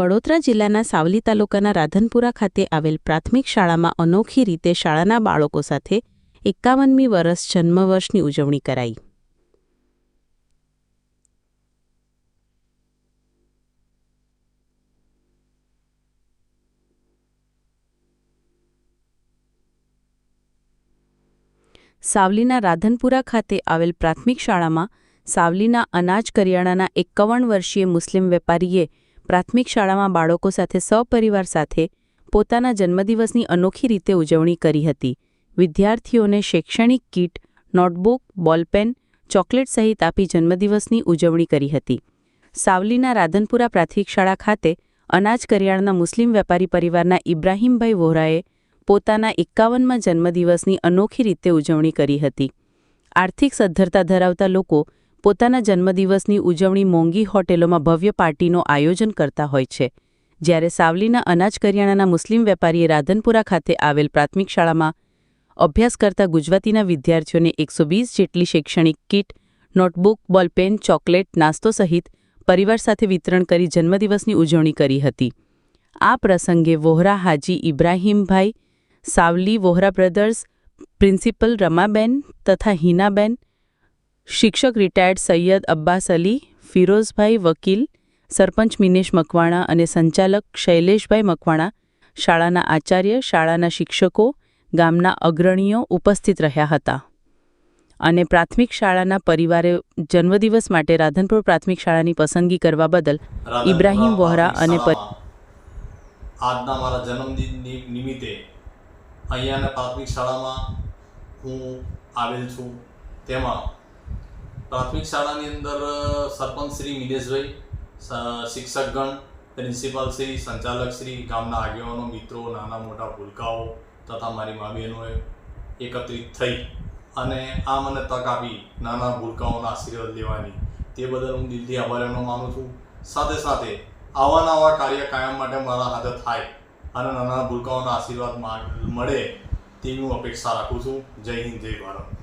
વડોદરા જિલ્લાના સાવલી તાલુકાના રાધનપુરા ખાતે આવેલ પ્રાથમિક શાળામાં અનોખી રીતે શાળાના બાળકો સાથે એકાવનમી વર્ષ જન્મવર્ષની ઉજવણી કરાઈ. સાવલીના રાધનપુરા ખાતે આવેલ પ્રાથમિક શાળામાં સાવલીના અનાજ કરિયાણાના એકાવન વર્ષીય મુસ્લિમ વેપારીએ પ્રાથમિક શાળામાં બાળકો સાથે સપરિવાર સાથે પોતાના જન્મદિવસની અનોખી રીતે ઉજવણી કરી હતી. વિદ્યાર્થીઓને શૈક્ષણિક કીટ, નોટબુક, બોલપેન, ચોકલેટ સહિત આપી જન્મદિવસની ઉજવણી કરી હતી. સાવલીના રાધનપુરા પ્રાથમિક શાળા ખાતે અનાજ કરિયાણાના મુસ્લિમ વેપારી પરિવારના ઇબ્રાહીમભાઈ વોહરાએ પોતાના એકાવનમાં જન્મદિવસની અનોખી રીતે ઉજવણી કરી હતી. આર્થિક સદ્ધરતા ધરાવતા લોકો પોતાના જન્મદિવસની ઉજવણી મોંઘી હોટેલોમાં ભવ્ય પાર્ટીનો આયોજન કરતા હોય છે. જ્યારે સાવલીના અનાજ કરિયાણાના મુસ્લિમ વેપારીએ રાધનપુરા ખાતે આવેલ પ્રાથમિક શાળામાં અભ્યાસ કરતા ગુજરાતીના વિદ્યાર્થીઓને એકસો જેટલી શૈક્ષણિક કીટ, નોટબુક, બોલપેન, ચોકલેટ, નાસ્તો સહિત પરિવાર સાથે વિતરણ કરી જન્મદિવસની ઉજવણી કરી હતી. આ પ્રસંગે વોહરા હાજી ઇબ્રાહીમભાઈ, સાવલી વોહરા બ્રધર્સ, પ્રિન્સિપલ રમાબેન તથા હિનાબેન શિક્ષક રિટાયર્ડ સૈયદ અબ્બાસ અલી ફિરોઝભાઈ વકીલ સરપંચ મિનેશ મકવાણા અને સંચાલક શૈલેષભાઈ મકવાણા શાળાના આચાર્ય શાળાના શિક્ષકો ગામના અગ્રણીઓ ઉપસ્થિત રહ્યા હતા. અને પ્રાથમિક શાળાના પરિવારે જન્મદિવસ માટે રાધનપુર પ્રાથમિક શાળાની પસંદગી કરવા બદલ ઇબ્રાહીમ વોહરા અને આજના મારા જન્મદિન નિમિત્તે અહીંયાના પ્રાથમિક શાળામાં હું આવેલ છું. તેમાં પ્રાથમિક શાળાની અંદર સરપંચ શ્રી મિલેશભાઈ શિક્ષકગણ, પ્રિન્સિપાલ શ્રી, સંચાલક શ્રી, ગામના આગેવાનો, મિત્રો, નાના મોટા ભૂલકાઓ તથા મારી મા બહેનોએ એકત્રિત થઈ અને આ મને તક આપી નાના ભૂલકાઓના આશીર્વાદ લેવાની. તે બદલ હું દિલથી આભારીનો માનું છું. સાથે સાથે આવા નવા કાર્ય કાયમ માટે મારા હાથે થાય અને નાના ભૂલકાઓના આશીર્વાદ મળે તેવી હું અપેક્ષા રાખું છું. જય હિન્દ, જય ભારત.